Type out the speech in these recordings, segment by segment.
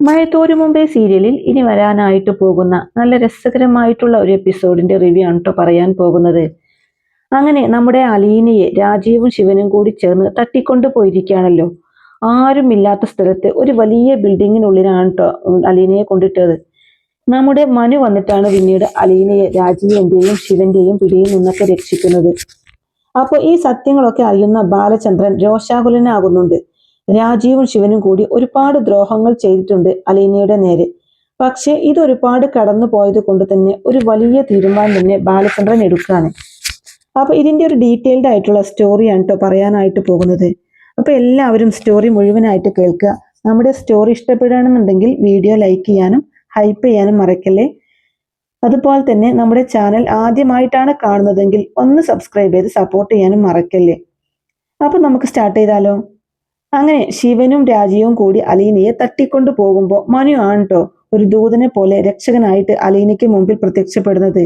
മഴത്തോരു മുമ്പേ സീരിയലിൽ ഇനി വരാനായിട്ട് പോകുന്ന നല്ല രസകരമായിട്ടുള്ള ഒരു എപ്പിസോഡിന്റെ റിവ്യൂ ആണ് കേട്ടോ പറയാൻ പോകുന്നത്. അങ്ങനെ നമ്മുടെ അലീനയെ രാജീവും ശിവനും കൂടി ചേർന്ന് തട്ടിക്കൊണ്ടു പോയിരിക്കുകയാണല്ലോ. ആരും ഇല്ലാത്ത സ്ഥലത്ത് ഒരു വലിയ ബിൽഡിങ്ങിനുള്ളിലാണ് കേട്ടോ അലീനയെ കൊണ്ടിട്ടത്. നമ്മുടെ മനു വന്നിട്ടാണ് പിന്നീട് അലീനയെ രാജീവിന്റെയും ശിവന്റെയും പിടിയിൽ നിന്നൊക്കെ രക്ഷിക്കുന്നത്. അപ്പോൾ ഈ സത്യങ്ങളൊക്കെ അറിയുന്ന ബാലചന്ദ്രൻ രോഷാകുലനാകുന്നുണ്ട്. രാജീവും ശിവനും കൂടി ഒരുപാട് ദ്രോഹങ്ങൾ ചെയ്തിട്ടുണ്ട് അലീനയുടെ നേരെ. പക്ഷെ ഇത് ഒരുപാട് കടന്നു പോയത് കൊണ്ട് തന്നെ ഒരു വലിയ തീരുമാനം തന്നെ ബാലചന്ദ്രൻ എടുക്കുകയാണ്. അപ്പൊ ഇതിന്റെ ഒരു ഡീറ്റെയിൽഡ് ആയിട്ടുള്ള സ്റ്റോറിയാണ് കേട്ടോ പറയാനായിട്ട് പോകുന്നത്. അപ്പൊ എല്ലാവരും സ്റ്റോറി മുഴുവനായിട്ട് കേൾക്കുക. നമ്മുടെ സ്റ്റോറി ഇഷ്ടപ്പെടുകയാണെന്നുണ്ടെങ്കിൽ വീഡിയോ ലൈക്ക് ചെയ്യാനും ഹൈപ്പ് ചെയ്യാനും മറക്കല്ലേ? അതുപോലെ തന്നെ നമ്മുടെ ചാനൽ ആദ്യമായിട്ടാണ് കാണുന്നതെങ്കിൽ ഒന്ന് സബ്സ്ക്രൈബ് ചെയ്ത് സപ്പോർട്ട് ചെയ്യാനും മറക്കല്ലേ? അപ്പൊ നമുക്ക് സ്റ്റാർട്ട് ചെയ്താലോ? അങ്ങനെ ശിവനും രാജീവും കൂടി അലീനയെ തട്ടിക്കൊണ്ടു പോകുമ്പോൾ മനു ആണ് ട്ടോ ഒരു ദൂതനെ പോലെ രക്ഷകനായിട്ട് അലീനയ്ക്ക് മുമ്പിൽ പ്രത്യക്ഷപ്പെടുന്നത്.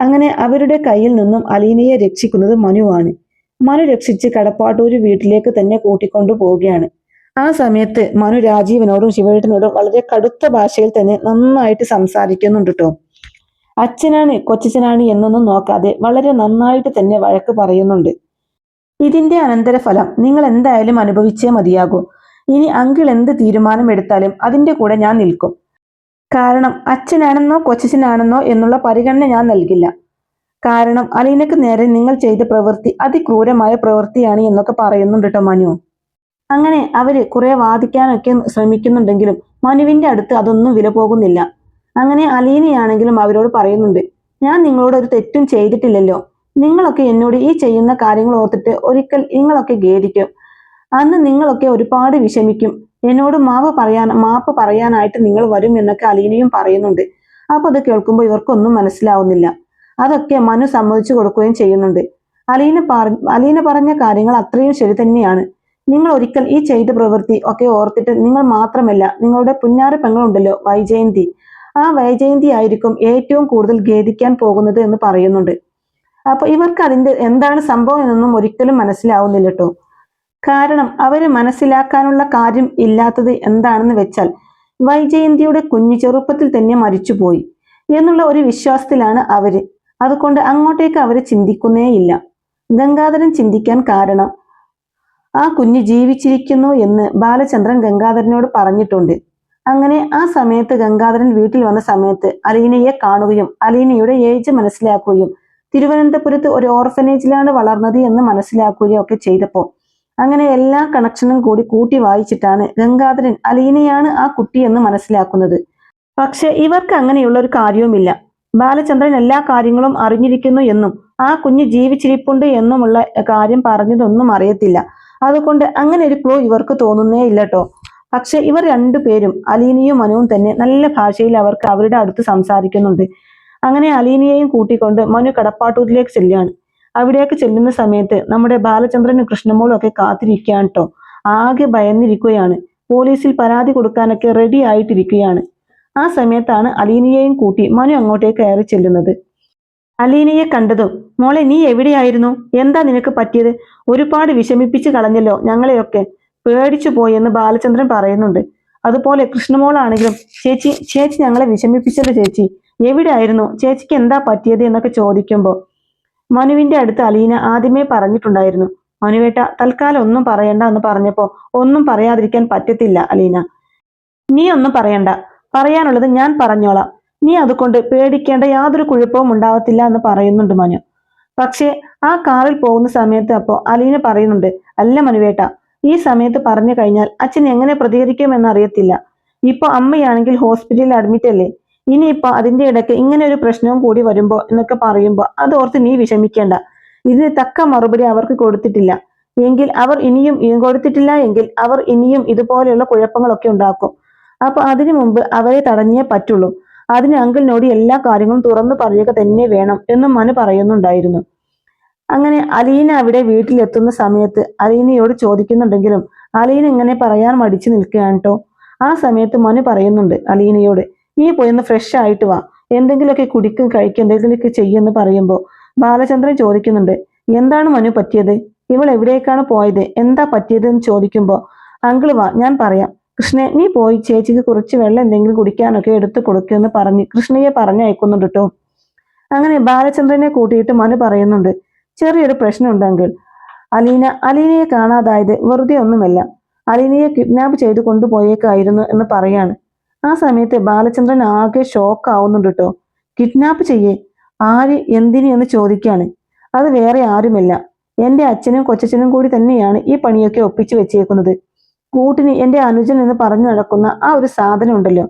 അങ്ങനെ അവരുടെ കയ്യിൽ നിന്നും അലീനയെ രക്ഷിക്കുന്നത് മനുവാണ് മനു രക്ഷിച്ച് കടപ്പാട്ടൂര് വീട്ടിലേക്ക് തന്നെ കൂട്ടിക്കൊണ്ടു പോവുകയാണ്. ആ സമയത്ത് മനു രാജീവനോടും ശിവേട്ടനോടും വളരെ കടുത്ത ഭാഷയിൽ തന്നെ നന്നായിട്ട് സംസാരിക്കുന്നുണ്ട് കേട്ടോ അച്ഛനാണ് കൊച്ചനാണ് എന്നൊന്നും നോക്കാതെ വളരെ നന്നായിട്ട് തന്നെ വഴക്ക് പറയുന്നുണ്ട്. ഇതിന്റെ അനന്തരഫലം നിങ്ങൾ എന്തായാലും അനുഭവിച്ചേ മതിയാകൂ. ഇനി അങ്കിൾ എന്ത് തീരുമാനം എടുത്താലും അതിന്റെ കൂടെ ഞാൻ നിൽക്കും. കാരണം അച്ഛനാണെന്നോ കൊച്ചച്ഛനാണെന്നോ എന്നുള്ള പരിഗണന ഞാൻ നൽകില്ല. കാരണം അലീനക്ക് നേരെ നിങ്ങൾ ചെയ്ത പ്രവൃത്തി അതിക്രൂരമായ പ്രവൃത്തിയാണ് എന്നൊക്കെ പറയുന്നുണ്ട് കേട്ടോ മനു. അങ്ങനെ അവർ കുറെ വാദിക്കാനൊക്കെ ശ്രമിക്കുന്നുണ്ടെങ്കിലും മനുവിന്റെ അടുത്ത് അതൊന്നും വില പോകുന്നില്ല. അങ്ങനെ അലീനയാണെങ്കിലും അവരോട് പറയുന്നുണ്ട് ഞാൻ നിങ്ങളോട് ഒരു തെറ്റും ചെയ്തിട്ടില്ലല്ലോ. നിങ്ങളൊക്കെ എന്നോട് ഈ ചെയ്യുന്ന കാര്യങ്ങൾ ഓർത്തിട്ട് ഒരിക്കൽ നിങ്ങളൊക്കെ ഖേദിക്കും. അന്ന് നിങ്ങളൊക്കെ ഒരുപാട് വിഷമിക്കും. എന്നോട് മാപ്പ് പറയാൻ മാപ്പ് പറയാനായിട്ട് നിങ്ങൾ വരും എന്നൊക്കെ അലീനയും പറയുന്നുണ്ട്. അപ്പൊ അത് കേൾക്കുമ്പോൾ ഇവർക്കൊന്നും മനസ്സിലാവുന്നില്ല. അതൊക്കെ മനു സമ്മതിച്ചു കൊടുക്കുകയും ചെയ്യുന്നുണ്ട്. അലീന പറ അലീന പറഞ്ഞ കാര്യങ്ങൾ അത്രയും ശരി തന്നെയാണ്. നിങ്ങൾ ഒരിക്കൽ ഈ ചെയ്ത പ്രവൃത്തി ഒക്കെ ഓർത്തിട്ട് നിങ്ങൾ മാത്രമല്ല നിങ്ങളുടെ പുന്നാര പെങ്ങളുണ്ടല്ലോ വൈജയന്തി. ആ വൈജയന്തി ആയിരിക്കും ഏറ്റവും കൂടുതൽ ഖേദിക്കാൻ പോകുന്നത് എന്ന് പറയുന്നുണ്ട്. അപ്പൊ ഇവർക്ക് അതിന്റെ എന്താണ് സംഭവം എന്നൊന്നും ഒരിക്കലും മനസ്സിലാവുന്നില്ല കേട്ടോ കാരണം അവർ മനസ്സിലാക്കാനുള്ള കാര്യം ഇല്ലാത്തത് എന്താണെന്ന് വെച്ചാൽ വൈജയന്തിയുടെ കുഞ്ഞു ചെറുപ്പത്തിൽ തന്നെ മരിച്ചുപോയി എന്നുള്ള ഒരു വിശ്വാസത്തിലാണ് അവർ. അതുകൊണ്ട് അങ്ങോട്ടേക്ക് അവർ ചിന്തിക്കുന്നേയില്ല ഗംഗാധരൻ ചിന്തിക്കാൻ കാരണം ആ കുഞ്ഞ് ജീവിച്ചിരിക്കുന്നു എന്ന് ബാലചന്ദ്രൻ ഗംഗാധരനോട് പറഞ്ഞിട്ടുണ്ട്. അങ്ങനെ ആ സമയത്ത് ഗംഗാധരൻ വീട്ടിൽ വന്ന സമയത്ത് അലീനയെ കാണുകയും അലീനയുടെ ഏജ് മനസ്സിലാക്കുകയും തിരുവനന്തപുരത്ത് ഒരു ഓർഫനേജിലാണ് വളർന്നത് എന്ന് മനസ്സിലാക്കുകയോ ഒക്കെ ചെയ്തപ്പോൾ അങ്ങനെ എല്ലാ കണക്ഷനും കൂടി കൂട്ടി വായിച്ചിട്ടാണ് ഗംഗാധരൻ അലീനയാണ് ആ കുട്ടി എന്ന് മനസ്സിലാക്കുന്നത്. പക്ഷെ ഇവർക്ക് അങ്ങനെയുള്ള ഒരു കാര്യവുമില്ല. ബാലചന്ദ്രൻ എല്ലാ കാര്യങ്ങളും അറിഞ്ഞിരിക്കുന്നു എന്നും ആ കുഞ്ഞ് ജീവിച്ചിരിപ്പുണ്ട് എന്നുമുള്ള കാര്യം പറഞ്ഞതൊന്നും അറിയത്തില്ല. അതുകൊണ്ട് അങ്ങനെ ഒരു ക്ലൂ ഇവർക്ക് തോന്നുന്നേ ഇല്ല കേട്ടോ പക്ഷെ ഇവർ രണ്ടുപേരും അലീനയും മനുവും തന്നെ നല്ല ഭാഷയിൽ അവർക്ക് അവരുടെ അടുത്ത് സംസാരിക്കുന്നുണ്ട്. അങ്ങനെ അലീനയെയും കൂട്ടിക്കൊണ്ട് മനു കടപ്പാട്ടൂരിലേക്ക് ചെല്ലുകയാണ്. അവിടേക്ക് ചെല്ലുന്ന സമയത്ത് നമ്മുടെ ബാലചന്ദ്രനും കൃഷ്ണമോളും ഒക്കെ കാത്തിരിക്കുകയാണ് കേട്ടോ ആകെ ഭയന്നിരിക്കുകയാണ്. പോലീസിൽ പരാതി കൊടുക്കാനൊക്കെ റെഡി ആയിട്ടിരിക്കുകയാണ്. ആ സമയത്താണ് അലീനയെയും കൂട്ടി മനു അങ്ങോട്ടേക്ക് കയറി ചെല്ലുന്നത്. അലീനയെ കണ്ടതും മോളെ നീ എവിടെയായിരുന്നു? എന്താ നിനക്ക് പറ്റിയത്? ഒരുപാട് വിഷമിപ്പിച്ച് കളഞ്ഞല്ലോ ഞങ്ങളെയൊക്കെ. പേടിച്ചു പോയെന്ന് ബാലചന്ദ്രൻ പറയുന്നുണ്ട്. അതുപോലെ കൃഷ്ണമോളാണെങ്കിലും ചേച്ചി ചേച്ചി ഞങ്ങളെ വിഷമിപ്പിച്ചത് ചേച്ചി. എവിടെയായിരുന്നു? ചേച്ചിക്ക് എന്താ പറ്റിയത് എന്നൊക്കെ ചോദിക്കുമ്പോൾ മനുവിന്റെ അടുത്ത് അലീന ആദ്യമേ പറഞ്ഞിട്ടുണ്ടായിരുന്നു. മനുവേട്ട തൽക്കാലം ഒന്നും പറയണ്ട എന്ന് പറഞ്ഞപ്പോൾ ഒന്നും പറയാതിരിക്കാൻ പറ്റത്തില്ല അലീന. നീ ഒന്നും പറയണ്ട. പറയാനുള്ളത് ഞാൻ പറഞ്ഞോളാം. നീ അതുകൊണ്ട് പേടിക്കേണ്ട യാതൊരു കുഴപ്പവും ഉണ്ടാവത്തില്ല എന്ന് പറയുന്നുണ്ട് മനു. പക്ഷേ ആ കാറിൽ പോകുന്ന സമയത്ത് അപ്പോ അലീന പറയുന്നുണ്ട് അല്ല മനുവേട്ട ഈ സമയത്ത് പറഞ്ഞു കഴിഞ്ഞാൽ അച്ഛൻ എങ്ങനെ പ്രതികരിക്കുമെന്ന് അറിയത്തില്ല. ഇപ്പൊ അമ്മയാണെങ്കിൽ ഹോസ്പിറ്റലിൽ അഡ്മിറ്റ് അല്ലേ ഇനിയിപ്പോ അതിന്റെ ഇടയ്ക്ക് ഇങ്ങനെ ഒരു പ്രശ്നവും കൂടി വരുമ്പോൾ എന്നൊക്കെ പറയുമ്പോ അത് ഓർത്ത് നീ വിഷമിക്കേണ്ട. ഇതിന് തക്ക മറുപടി അവർക്ക് കൊടുത്തിട്ടില്ല. എങ്കിൽ അവർ ഇനിയും കൊടുത്തിട്ടില്ല എങ്കിൽ അവർ ഇനിയും ഇതുപോലെയുള്ള കുഴപ്പങ്ങളൊക്കെ ഉണ്ടാക്കും. അപ്പൊ അതിനു മുമ്പ് അവരെ തടഞ്ഞേ പറ്റുള്ളൂ. അതിന് അങ്കിളിനോട് എല്ലാ കാര്യങ്ങളും തുറന്നു പറയുക തന്നെ വേണം എന്നും മനു പറയുന്നുണ്ടായിരുന്നു. അങ്ങനെ അലീന അവിടെ വീട്ടിലെത്തുന്ന സമയത്ത് അലീനയോട് ചോദിക്കുന്നുണ്ടെങ്കിലും അലീന ഇങ്ങനെ പറയാൻ മടിച്ചു നിൽക്കുകയാണ് കേട്ടോ ആ സമയത്ത് മനു പറയുന്നുണ്ട് അലീനയോട് നീ പോയി ഒന്ന് ഫ്രഷ് ആയിട്ട് വാ. എന്തെങ്കിലുമൊക്കെ കുടിക്കും കഴിക്കും എന്തെങ്കിലുമൊക്കെ ചെയ്യുമെന്ന് പറയുമ്പോൾ ബാലചന്ദ്രൻ ചോദിക്കുന്നുണ്ട് എന്താണ് മനു പറ്റിയത്? ഇവൾ എവിടേക്കാണ് പോയത്? എന്താ പറ്റിയത് എന്ന് ചോദിക്കുമ്പോൾ അങ്കിൾ വാ ഞാൻ പറയാം. കൃഷ്ണ നീ പോയി ചേച്ചിക്ക് കുറച്ച് വെള്ളം എന്തെങ്കിലും കുടിക്കാനൊക്കെ എടുത്തു കൊടുക്കുമെന്ന് പറഞ്ഞ് കൃഷ്ണയെ പറഞ്ഞയക്കുന്നുണ്ട് കേട്ടോ അങ്ങനെ ബാലചന്ദ്രനെ കൂട്ടിയിട്ട് മനു പറയുന്നുണ്ട് ചെറിയൊരു പ്രശ്നമുണ്ടെങ്കിൽ അലീന അലീനയെ കാണാതായത് വെറുതെ ഒന്നുമല്ല. അലീനയെ കിഡ്നാപ്പ് ചെയ്ത് കൊണ്ടുപോയേക്കായിരുന്നു എന്ന് പറയാണ്. ആ സമയത്ത് ബാലചന്ദ്രൻ ആകെ ഷോക്ക് ആവുന്നുണ്ട് കേട്ടോ കിഡ്നാപ്പ് ചെയ്യേ. ആര് എന്തിനു എന്ന് ചോദിക്കാണ്. അത് വേറെ ആരുമില്ല. എന്റെ അച്ഛനും കൊച്ചച്ഛനും കൂടി തന്നെയാണ് ഈ പണിയൊക്കെ ഒപ്പിച്ചു വെച്ചേക്കുന്നത്. കൂട്ടിന് എന്റെ അനുജൻ എന്ന് പറഞ്ഞു നടക്കുന്ന ആ ഒരു സാധനം ഉണ്ടല്ലോ.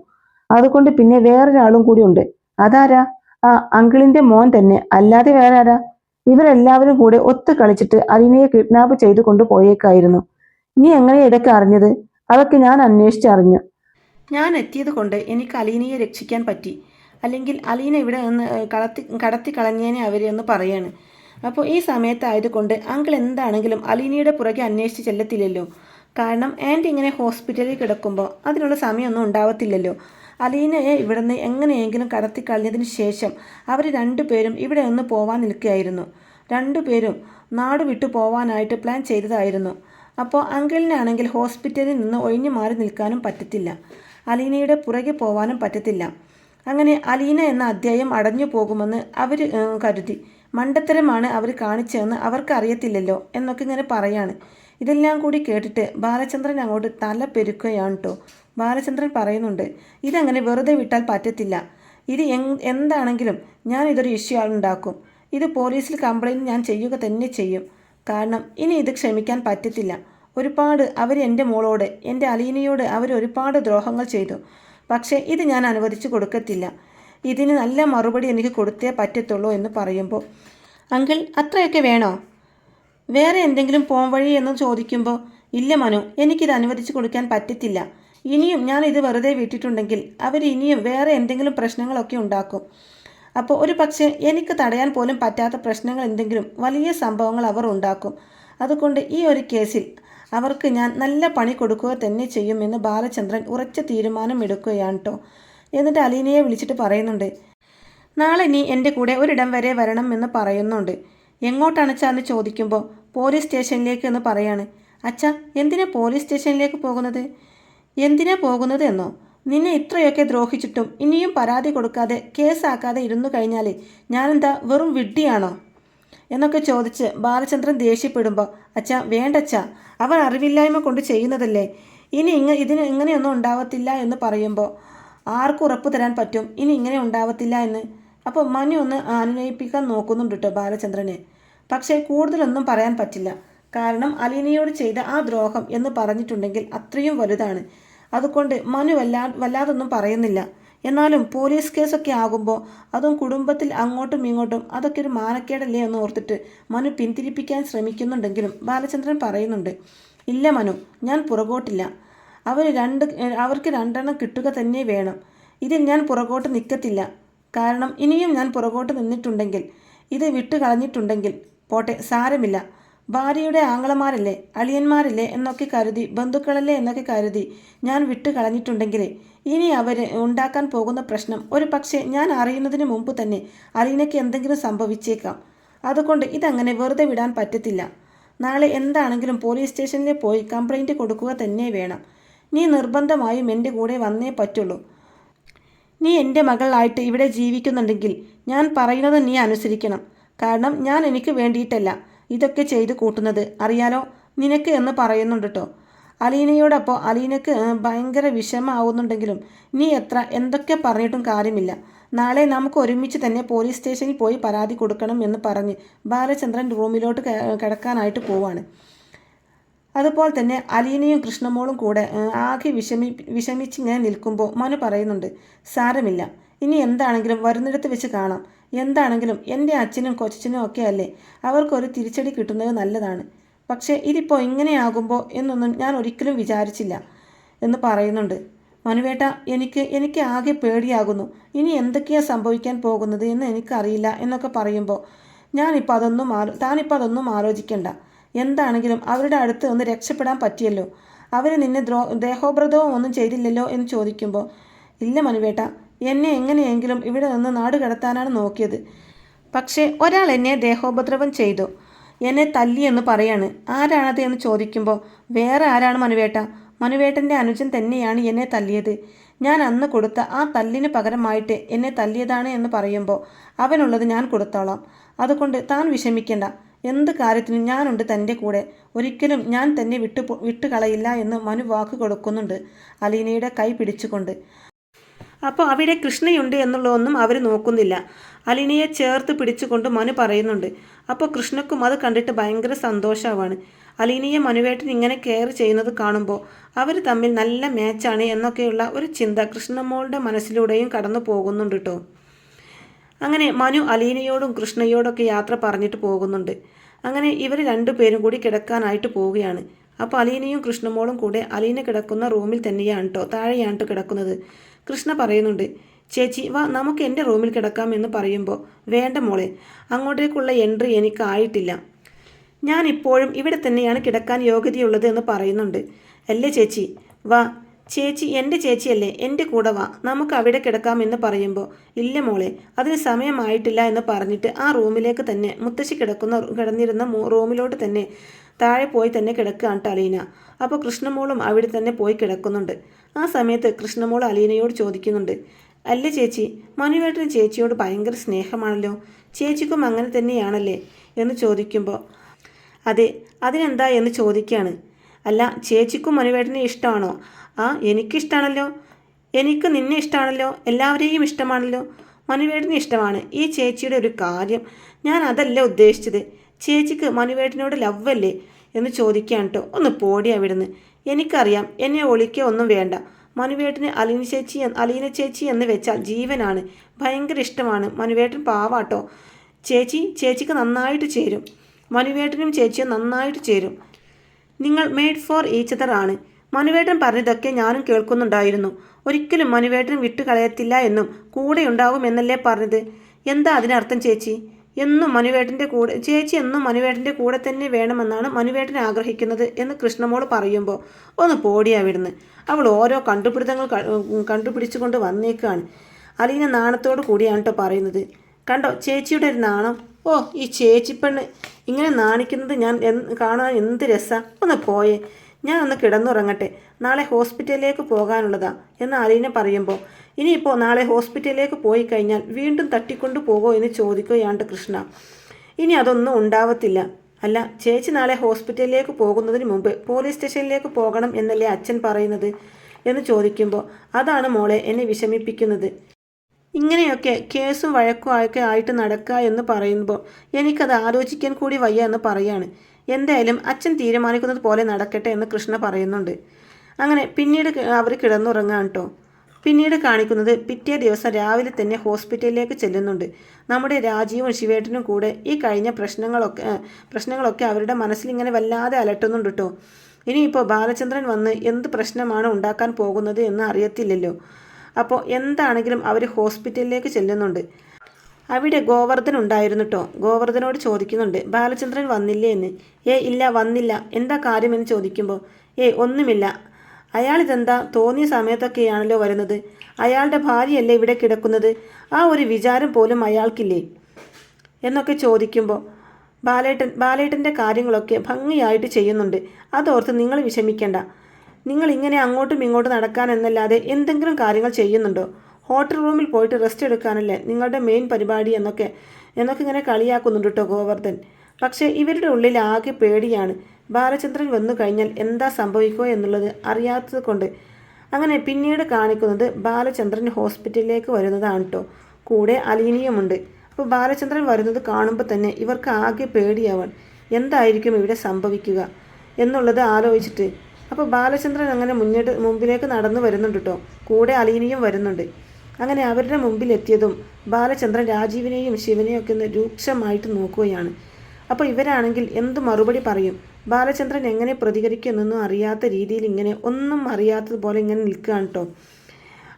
അതുകൊണ്ട് പിന്നെ വേറൊരാളും കൂടി ഉണ്ട്. അതാരാ? ആ അങ്കിളിന്റെ മോൻ തന്നെ. അല്ലാതെ വേറെ ആരാ ഇവരെല്ലാവരും കൂടെ ഒത്തു കളിച്ചിട്ട് അലീനയെ കിഡ്നാപ്പ് ചെയ്തു കൊണ്ടുപോയേക്കായിരുന്നു. നീ എങ്ങനെ ഇടയ്ക്ക് അറിഞ്ഞത്? അതൊക്കെ ഞാൻ അന്വേഷിച്ചറിഞ്ഞു. ഞാൻ എത്തിയത് കൊണ്ട് എനിക്ക് അലീനയെ രക്ഷിക്കാൻ പറ്റി. അല്ലെങ്കിൽ അലീന ഇവിടെ നിന്ന് കടത്തി കടത്തി കളഞ്ഞേനെ അവരെ ഒന്ന് പറയാണ്. അപ്പോൾ ഈ സമയത്തായതുകൊണ്ട് അങ്കിൾ എന്താണെങ്കിലും അലീനയുടെ പുറകെ അന്വേഷിച്ച് ചെല്ലത്തില്ലല്ലോ. കാരണം ആന്റി ഇങ്ങനെ ഹോസ്പിറ്റലിൽ കിടക്കുമ്പോൾ അതിനുള്ള സമയമൊന്നും ഉണ്ടാവത്തില്ലല്ലോ. അലീനയെ ഇവിടുന്ന് എങ്ങനെയെങ്കിലും കടത്തി കളഞ്ഞതിന് ശേഷം അവർ രണ്ടുപേരും ഇവിടെ നിന്ന് പോവാൻ നിൽക്കുകയായിരുന്നു. രണ്ടുപേരും നാട് വിട്ടു പോവാനായിട്ട് പ്ലാൻ ചെയ്തതായിരുന്നു. അപ്പോൾ അങ്കിളിനാണെങ്കിൽ ഹോസ്പിറ്റലിൽ നിന്ന് ഒഴിഞ്ഞു മാറി നിൽക്കാനും പറ്റത്തില്ല. അലീനയുടെ പുറകെ പോവാനും പറ്റത്തില്ല. അങ്ങനെ അലീന എന്ന അധ്യായം അടഞ്ഞു പോകുമെന്ന് അവർ കരുതി. മണ്ടത്തരമാണ് അവർ കാണിച്ചതെന്ന് അവർക്ക് അറിയത്തില്ലല്ലോ എന്നൊക്കെ ഇങ്ങനെ പറയാണ്. ഇതെല്ലാം കൂടി കേട്ടിട്ട് ബാലചന്ദ്രൻ അങ്ങോട്ട് തല പെരുക്കുകയാണ് കേട്ടോ ബാലചന്ദ്രൻ പറയുന്നുണ്ട് ഇതങ്ങനെ വെറുതെ വിട്ടാൽ പറ്റത്തില്ല. ഇത് എന്താണെങ്കിലും ഞാൻ ഇതൊരു ഇഷ്യൂ ഉണ്ടാക്കും. ഇത് പോലീസിൽ കംപ്ലൈന്റ് ഞാൻ ചെയ്യുക തന്നെ ചെയ്യും. കാരണം ഇനി ഇത് ക്ഷമിക്കാൻ പറ്റത്തില്ല. ഒരുപാട് അവർ എന്റെ മോളോട് എന്റെ അലീനയോട് അവർ ഒരുപാട് ദ്രോഹങ്ങൾ ചെയ്തു. പക്ഷേ ഇത് ഞാൻ അനുവദിച്ചു കൊടുക്കത്തില്ല. ഇതിന് നല്ല മറുപടി എനിക്ക് കൊടുത്തേ പറ്റത്തുള്ളൂ എന്ന് പറയുമ്പോൾ അങ്കിൾ അത്രയൊക്കെ വേണോ? വേറെ എന്തെങ്കിലും പോം വഴി എന്ന് ചോദിക്കുമ്പോൾ ഇല്ല മനു എനിക്കിത് അനുവദിച്ചു കൊടുക്കാൻ പറ്റത്തില്ല. ഇനിയും ഞാൻ ഇത് വെറുതെ വിട്ടിട്ടുണ്ടെങ്കിൽ അവർ ഇനിയും വേറെ എന്തെങ്കിലും പ്രശ്നങ്ങളൊക്കെ ഉണ്ടാക്കും. അപ്പോൾ ഒരു പക്ഷേ എനിക്ക് തടയാൻ പോലും പറ്റാത്ത പ്രശ്നങ്ങൾ എന്തെങ്കിലും വലിയ സംഭവങ്ങൾ അവർ ഉണ്ടാക്കും. അതുകൊണ്ട് ഈ ഒരു കേസിൽ അവർക്ക് ഞാൻ നല്ല പണി കൊടുക്കുക തന്നെ ചെയ്യുമെന്ന് ബാലചന്ദ്രൻ ഉറച്ച തീരുമാനം എടുക്കുകയാണ് കേട്ടോ എന്നിട്ട് അലീനയെ വിളിച്ചിട്ട് പറയുന്നുണ്ട് നാളെ നീ എന്റെ കൂടെ ഒരിടം വരെ വരണം എന്ന് പറയുന്നുണ്ട്. എങ്ങോട്ടാണ് എന്ന് ചോദിക്കുമ്പോൾ പോലീസ് സ്റ്റേഷനിലേക്ക് എന്ന് പറയാണ് അച്ഛ എന്തിനാ പോലീസ് സ്റ്റേഷനിലേക്ക് പോകുന്നത്? എന്തിനാ പോകുന്നത് എന്നോ? നിന്നെ ഇത്രയൊക്കെ ദ്രോഹിച്ചിട്ടും ഇനിയും പരാതി കൊടുക്കാതെ കേസാക്കാതെ ഇരുന്നു കഴിഞ്ഞാൽ ഞാനെന്താ വെറും വിഡ്ഢിയാണോ? എന്നൊക്കെ ചോദിച്ച് ബാലചന്ദ്രൻ ദേഷ്യപ്പെടുമ്പോൾ അച്ഛ വേണ്ടച്ഛ അവർ അറിവില്ലായ്മ കൊണ്ട് ചെയ്യുന്നതല്ലേ? ഇനി ഇങ്ങ ഇതിന് ഇങ്ങനെയൊന്നും ഉണ്ടാവത്തില്ല എന്ന് പറയുമ്പോൾ ആർക്കും ഉറപ്പ് തരാൻ പറ്റും ഇനി ഇങ്ങനെ ഉണ്ടാവത്തില്ല എന്ന്. അപ്പോൾ മനു ഒന്ന് അനുനയിപ്പിക്കാൻ നോക്കുന്നുണ്ട് കേട്ടോ ബാലചന്ദ്രനെ. പക്ഷേ കൂടുതലൊന്നും പറയാൻ പറ്റില്ല. കാരണം അലീനയോട് ചെയ്ത ആ ദ്രോഹം എന്ന് പറഞ്ഞിട്ടുണ്ടെങ്കിൽ അത്രയും വലുതാണ്. അതുകൊണ്ട് മനു വല്ലാ വല്ലാതൊന്നും പറയുന്നില്ല. എന്നാലും പോലീസ് കേസൊക്കെ ആകുമ്പോൾ അതും കുടുംബത്തിൽ അങ്ങോട്ടും ഇങ്ങോട്ടും അതൊക്കെ ഒരു മാനക്കേടല്ലേ എന്ന് ഓർത്തിട്ട് മനു പിന്തിരിപ്പിക്കാൻ ശ്രമിക്കുന്നുണ്ടെങ്കിലും ബാലചന്ദ്രൻ പറയുന്നുണ്ട് ഇല്ല മനു ഞാൻ പുറകോട്ടില്ല. അവർ രണ്ട് അവർക്ക് രണ്ടെണ്ണം കിട്ടുക തന്നെ വേണം. ഇതിൽ ഞാൻ പുറകോട്ട് നിൽക്കത്തില്ല കാരണം ഇനിയും ഞാൻ പുറകോട്ട് നിന്നിട്ടുണ്ടെങ്കിൽ ഇത് വിട്ടു കളഞ്ഞിട്ടുണ്ടെങ്കിൽ പോട്ടെ സാരമില്ല. ഭാര്യയുടെ ആങ്ങളമാരല്ലേ അളിയന്മാരല്ലേ എന്നൊക്കെ കരുതി ബന്ധുക്കളല്ലേ എന്നൊക്കെ കരുതി ഞാൻ വിട്ടു കളഞ്ഞിട്ടുണ്ടെങ്കിൽ ഇനി അവർ ഉണ്ടാക്കാൻ പോകുന്ന പ്രശ്നം ഒരു പക്ഷേ ഞാൻ അറിയുന്നതിന് മുമ്പ് തന്നെ അലീനയ്ക്ക് എന്തെങ്കിലും സംഭവിച്ചേക്കാം. അതുകൊണ്ട് ഇതങ്ങനെ വെറുതെ വിടാൻ പറ്റത്തില്ല. നാളെ എന്താണെങ്കിലും പോലീസ് സ്റ്റേഷനിൽ പോയി കംപ്ലൈന്റ് കൊടുക്കുക തന്നെ വേണം. നീ നിർബന്ധമായും എന്റെ കൂടെ വന്നേ പറ്റുള്ളൂ. നീ എന്റെ മകളായിട്ട് ഇവിടെ ജീവിക്കുന്നുണ്ടെങ്കിൽ ഞാൻ പറയുന്നത് നീ അനുസരിക്കണം. കാരണം ഞാൻ എനിക്ക് വേണ്ടിയിട്ടല്ല. ഇതൊക്കെ ചെയ്ത് കൂട്ടുന്നത്. അറിയാലോ? നിനക്ക് എന്ന് പറയുന്നുണ്ട് കേട്ടോ അലീനയോടൊപ്പം അലീനക്ക് ഭയങ്കര വിഷമാവുന്നുണ്ടെങ്കിലും നീ എത്ര എന്തൊക്കെ പറഞ്ഞിട്ടും കാര്യമില്ല. നാളെ നമുക്ക് ഒരുമിച്ച് തന്നെ പോലീസ് സ്റ്റേഷനിൽ പോയി പരാതി കൊടുക്കണം എന്ന് പറഞ്ഞ് ബാലചന്ദ്രൻ റൂമിലോട്ട് കിടക്കാനായിട്ട് പോവാണ്. അതുപോലെ തന്നെ അലീനയും കൃഷ്ണമോളും കൂടെ ആകെ വിഷമി വിഷമിച്ചിങ്ങനെ നിൽക്കുമ്പോൾ മനു പറയുന്നുണ്ട് സാരമില്ല. ഇനി എന്താണെങ്കിലും വരുന്നിടത്ത് വെച്ച് കാണാം. എന്താണെങ്കിലും എന്റെ അച്ഛനും കൊച്ചനും ഒക്കെ അല്ലേ? അവർക്കൊരു തിരിച്ചടി കിട്ടുന്നത് നല്ലതാണ്. പക്ഷേ ഇതിപ്പോൾ ഇങ്ങനെയാകുമ്പോൾ എന്നൊന്നും ഞാൻ ഒരിക്കലും വിചാരിച്ചില്ല എന്ന് പറയുന്നുണ്ട്. മനുവേട്ട എനിക്ക് എനിക്ക് ആകെ പേടിയാകുന്നു. ഇനി എന്തൊക്കെയാണ് സംഭവിക്കാൻ പോകുന്നത് എന്ന് എനിക്കറിയില്ല എന്നൊക്കെ പറയുമ്പോൾ ഞാനിപ്പോൾ അതൊന്നും ആലോ താനിപ്പോൾ അതൊന്നും ആലോചിക്കേണ്ട. എന്താണെങ്കിലും അവരുടെ അടുത്ത് ഒന്ന് രക്ഷപ്പെടാൻ പറ്റിയല്ലോ. അവർ നിന്നെ ദ്രോ ദേഹോപ്രദവും ഒന്നും ചെയ്തില്ലല്ലോ എന്ന് ചോദിക്കുമ്പോൾ ഇല്ല മനുവേട്ട എന്നെ എങ്ങനെയെങ്കിലും ഇവിടെ നിന്ന് നാട് കടത്താനാണ് നോക്കിയത്. പക്ഷേ ഒരാൾ എന്നെ ദേഹോപദ്രവം ചെയ്തു. എന്നെ തല്ലി എന്ന് പറയാണ്. ആരാണത് എന്ന് ചോദിക്കുമ്പോൾ വേറെ ആരാണ് മനുവേട്ട? മനുവേട്ടന്റെ അനുജൻ തന്നെയാണ് എന്നെ തല്ലിയത്. ഞാൻ അന്ന് കൊടുത്ത ആ തല്ലിന് പകരമായിട്ട് എന്നെ തല്ലിയതാണ് എന്ന് പറയുമ്പോൾ അവനുള്ളത് ഞാൻ കൊടുത്തോളാം. അതുകൊണ്ട് താൻ വിഷമിക്കേണ്ട. എന്ത് കാര്യത്തിനും ഞാനുണ്ട് തന്റെ കൂടെ. ഒരിക്കലും ഞാൻ തന്നെ വിട്ടു വിട്ടുകളയില്ല എന്ന് മനു വാക്ക് കൊടുക്കുന്നുണ്ട് അലീനയുടെ കൈ പിടിച്ചുകൊണ്ട്. അപ്പോൾ അവിടെ കൃഷ്ണയുണ്ട് എന്നുള്ളതൊന്നും അവർ നോക്കുന്നില്ല. അലിനിയെ ചേർത്ത് പിടിച്ചുകൊണ്ട് മനു പറയുന്നുണ്ട്. അപ്പോൾ കൃഷ്ണക്കും അത് കണ്ടിട്ട് ഭയങ്കര സന്തോഷമാണ് അലീനയെ മനുവേട്ടൻ ഇങ്ങനെ കെയർ ചെയ്യുന്നത് കാണുമ്പോൾ അവർ തമ്മിൽ നല്ല മാച്ചാണ് എന്നൊക്കെയുള്ള ഒരു ചിന്ത കൃഷ്ണമോളുടെ മനസ്സിലൂടെയും കടന്നു പോകുന്നുണ്ട് കേട്ടോ അങ്ങനെ മനു അലീനയോടും കൃഷ്ണയോടൊക്കെ യാത്ര പറഞ്ഞിട്ട് പോകുന്നുണ്ട്. അങ്ങനെ ഇവർ രണ്ടുപേരും കൂടി കിടക്കാനായിട്ട് പോവുകയാണ്. അപ്പോൾ അലീനയും കൃഷ്ണമോളും കൂടെ അലീന കിടക്കുന്ന റൂമിൽ തന്നെയാണ് കേട്ടോ താഴെയാണ് കിടക്കുന്നത്. കൃഷ്ണ പറയുന്നുണ്ട് ചേച്ചി വാ നമുക്ക് എന്റെ റൂമിൽ കിടക്കാം എന്ന് പറയുമ്പോൾ വേണ്ട മോളെ അങ്ങോട്ടേക്കുള്ള എൻട്രി എനിക്കായിട്ടില്ല ഞാൻ ഇപ്പോഴും ഇവിടെ തന്നെയാണ് കിടക്കാൻ യോഗ്യതയുള്ളത് എന്ന് പറയുന്നുണ്ട്. അല്ലേ ചേച്ചി? വാ ചേച്ചി എന്റെ ചേച്ചിയല്ലേ എന്റെ കൂടെ വാ നമുക്ക് അവിടെ കിടക്കാം എന്ന് പറയുമ്പോൾ ഇല്ല മോളെ അതിന് സമയമായിട്ടില്ല എന്ന് പറഞ്ഞിട്ട് ആ റൂമിലേക്ക് തന്നെ മുത്തശ്ശി കിടക്കുന്ന കിടന്നിരുന്ന റൂമിലോട്ട് തന്നെ താഴെ പോയി തന്നെ കിടക്കുകയാണ് അലീന അപ്പോൾ കൃഷ്ണമോളും അവിടെ തന്നെ പോയി കിടക്കുന്നുണ്ട്. ആ സമയത്ത് കൃഷ്ണമോൾ അലീനയോട് ചോദിക്കുന്നുണ്ട്. അല്ല ചേച്ചി മനുവേട്ടന് ചേച്ചിയോട് ഭയങ്കര സ്നേഹമാണല്ലോ. ചേച്ചിക്കും അങ്ങനെ തന്നെയാണല്ലേ എന്ന് ചോദിക്കുമ്പോൾ അതെ അതിനെന്താ എന്ന് ചോദിക്കുകയാണ് അല്ല ചേച്ചിക്കും മനുവേട്ടനെ ഇഷ്ടമാണോ? ആ എനിക്കിഷ്ടമാണല്ലോ എനിക്ക് നിന്നെ ഇഷ്ടമാണല്ലോ എല്ലാവരെയും ഇഷ്ടമാണല്ലോ. മനുവേട്ടനെ ഇഷ്ടമാണ്. ഈ ചേച്ചിയുടെ ഒരു കാര്യം ഞാൻ അതല്ല ഉദ്ദേശിച്ചത്. ചേച്ചിക്ക് മനുവേട്ടനോട് ലവ് അല്ലേ എന്ന് ചോദിക്കാൻ കേട്ടോ ഒന്ന് പോടി അവിടുന്ന്. എനിക്കറിയാം എന്നെ ഒളിക്കുക ഒന്നും വേണ്ട. മനുവേട്ടന് അലീന ചേച്ചി അലീന ചേച്ചി എന്ന് വെച്ചാൽ ജീവനാണ്. ഭയങ്കര ഇഷ്ടമാണ്. മനുവേട്ടൻ പാവാട്ടോ ചേച്ചി ചേച്ചിക്ക് നന്നായിട്ട് ചേരും. മനുവേട്ടനും ചേച്ചിയും നന്നായിട്ട് ചേരും. നിങ്ങൾ മെയ്ഡ് ഫോർ ഈച്ചതർ ആണ്. മനുവേട്ടൻ പറഞ്ഞതൊക്കെ ഞാനും കേൾക്കുന്നുണ്ടായിരുന്നു. ഒരിക്കലും മനുവേട്ടൻ വിട്ടുകളയത്തില്ല എന്നും കൂടെ ഉണ്ടാകുമെന്നല്ലേ പറഞ്ഞത്? എന്താ അതിനർത്ഥം ചേച്ചി? എന്നും മനുവേട്ടന്റെ കൂടെ ചേച്ചി എന്നും മനുവേട്ടന്റെ കൂടെ തന്നെ വേണമെന്നാണ് മനുവേട്ടൻ ആഗ്രഹിക്കുന്നത് എന്ന് കൃഷ്ണമോൾ പറയുമ്പോൾ ഒന്ന് വിടുന്ന്. അവൾ ഓരോ കണ്ടുപിടുത്തങ്ങൾ കണ്ടുപിടിച്ചുകൊണ്ട് വന്നേക്കാണ്. അലീന നാണത്തോട് കൂടിയാണ് കേട്ടോ പറയുന്നത്. കണ്ടോ ചേച്ചിയുടെ ഒരു നാണം. ഓ ഈ ചേച്ചിപ്പെണ്ണ് ഇങ്ങനെ നാണിക്കുന്നത് ഞാൻ കാണാൻ എന്ത് രസാ. ഒന്ന് പോയേ. ഞാൻ ഒന്ന് കിടന്നുറങ്ങട്ടെ. നാളെ ഹോസ്പിറ്റലിലേക്ക് പോകാനുള്ളതാ എന്ന് അലീന പറയുമ്പോൾ ഇനിയിപ്പോൾ നാളെ ഹോസ്പിറ്റലിലേക്ക് പോയി കഴിഞ്ഞാൽ വീണ്ടും തട്ടിക്കൊണ്ടു പോകുമോ എന്ന് ചോദിക്കുകയാണ് കൃഷ്ണ. ഇനി അതൊന്നും ഉണ്ടാവത്തില്ല. അല്ല ചേച്ചി നാളെ ഹോസ്പിറ്റലിലേക്ക് പോകുന്നതിന് മുമ്പ് പോലീസ് സ്റ്റേഷനിലേക്ക് പോകണം എന്നല്ലേ അച്ഛൻ പറയുന്നത് എന്ന് ചോദിക്കുമ്പോൾ അതാണ് മോളെ എന്നെ വിഷമിപ്പിക്കുന്നത്. ഇങ്ങനെയൊക്കെ കേസും വഴക്കും ഒക്കെ ആയിട്ട് നടക്കുക എന്ന് പറയുമ്പോൾ എനിക്കത് ആലോചിക്കാൻ കൂടി വയ്യ എന്ന് പറയാണ്. എന്തായാലും അച്ഛൻ തീരുമാനിക്കുന്നത് പോലെ നടക്കട്ടെ എന്ന് കൃഷ്ണ പറയുന്നുണ്ട്. അങ്ങനെ പിന്നീട് അവർ കിടന്നുറങ്ങാൻ കേട്ടോ പിന്നീട് കാണിക്കുന്നത് പിറ്റേ ദിവസം രാവിലെ തന്നെ ഹോസ്പിറ്റലിലേക്ക് ചെല്ലുന്നുണ്ട്. നമ്മുടെ രാജീവും ശിവേട്ടനും കൂടെ ഈ കഴിഞ്ഞ പ്രശ്നങ്ങളൊക്കെ പ്രശ്നങ്ങളൊക്കെ അവരുടെ മനസ്സിൽ ഇങ്ങനെ വല്ലാതെ അലട്ടുന്നുണ്ട് കേട്ടോ ഇനിയിപ്പോൾ ബാലചന്ദ്രൻ വന്ന് എന്ത് പ്രശ്നമാണ് ഉണ്ടാക്കാൻ പോകുന്നത് എന്ന് അറിയത്തില്ലല്ലോ. അപ്പോൾ എന്താണെങ്കിലും അവർ ഹോസ്പിറ്റലിലേക്ക് ചെല്ലുന്നുണ്ട്. അവിടെ ഗോവർദ്ധൻ ഉണ്ടായിരുന്നു കേട്ടോ ഗോവർദ്ധനോട് ചോദിക്കുന്നുണ്ട് ബാലചന്ദ്രൻ വന്നില്ലേ? എന്ന്. ഏ ഇല്ല വന്നില്ല. എന്താ കാര്യമെന്ന് ചോദിക്കുമ്പോൾ ഏ ഒന്നുമില്ല. അയാളിതെന്താ തോന്നിയ സമയത്തൊക്കെയാണല്ലോ വരുന്നത്? അയാളുടെ ഭാര്യയല്ലേ ഇവിടെ കിടക്കുന്നത്? ആ ഒരു വിചാരം പോലും അയാൾക്കില്ലേ? എന്നൊക്കെ ചോദിക്കുമ്പോൾ ബാലേട്ടൻ ബാലേട്ടന്റെ കാര്യങ്ങളൊക്കെ ഭംഗിയായിട്ട് ചെയ്യുന്നുണ്ട്. അതോർത്ത് നിങ്ങൾ വിഷമിക്കേണ്ട. നിങ്ങൾ ഇങ്ങനെ അങ്ങോട്ടും ഇങ്ങോട്ടും നടക്കാൻ എന്നല്ലാതെ എന്തെങ്കിലും കാര്യങ്ങൾ ചെയ്യുന്നുണ്ടോ? ഹോട്ടൽ റൂമിൽ പോയിട്ട് റെസ്റ്റ് എടുക്കാനല്ലേ നിങ്ങളുടെ മെയിൻ പരിപാടി എന്നൊക്കെ എന്നൊക്കെ ഇങ്ങനെ കളിയാക്കുന്നുണ്ട് കേട്ടോ ഗോവർദ്ധൻ. പക്ഷേ ഇവരുടെ ഉള്ളിൽ ആകെ പേടിയാണ്. ബാലചന്ദ്രൻ വന്നു കഴിഞ്ഞാൽ എന്താ സംഭവിക്കുക എന്നുള്ളത് അറിയാത്തത് കൊണ്ട് അങ്ങനെ പിന്നീട് കാണിക്കുന്നത് ബാലചന്ദ്രൻ ഹോസ്പിറ്റലിലേക്ക് വരുന്നതാണ് കേട്ടോ കൂടെ അലീനിയുമുണ്ട്. അപ്പോൾ ബാലചന്ദ്രൻ വരുന്നത് കാണുമ്പോൾ തന്നെ ഇവർക്ക് ആകെ പേടിയാവാൻ എന്തായിരിക്കും ഇവിടെ സംഭവിക്കുക എന്നുള്ളത് ആലോചിച്ചിട്ട്. അപ്പോൾ ബാലചന്ദ്രൻ അങ്ങനെ മുന്നോട്ട് മുമ്പിലേക്ക് നടന്നു വരുന്നുണ്ട് കേട്ടോ കൂടെ അലീനിയും വരുന്നുണ്ട്. അങ്ങനെ അവരുടെ മുമ്പിലെത്തിയതും ബാലചന്ദ്രൻ രാജീവിനെയും ശിവനെയും ഒക്കെ ഒന്ന് രൂക്ഷമായിട്ട് നോക്കുകയാണ്. അപ്പോൾ ഇവരാണെങ്കിൽ എന്ത് മറുപടി പറയും? ബാലചന്ദ്രൻ എങ്ങനെ പ്രതികരിക്കുമെന്നൊന്നും അറിയാത്ത രീതിയിൽ ഇങ്ങനെ ഒന്നും അറിയാത്തതുപോലെ ഇങ്ങനെ നിൽക്കുകയാണ് കേട്ടോ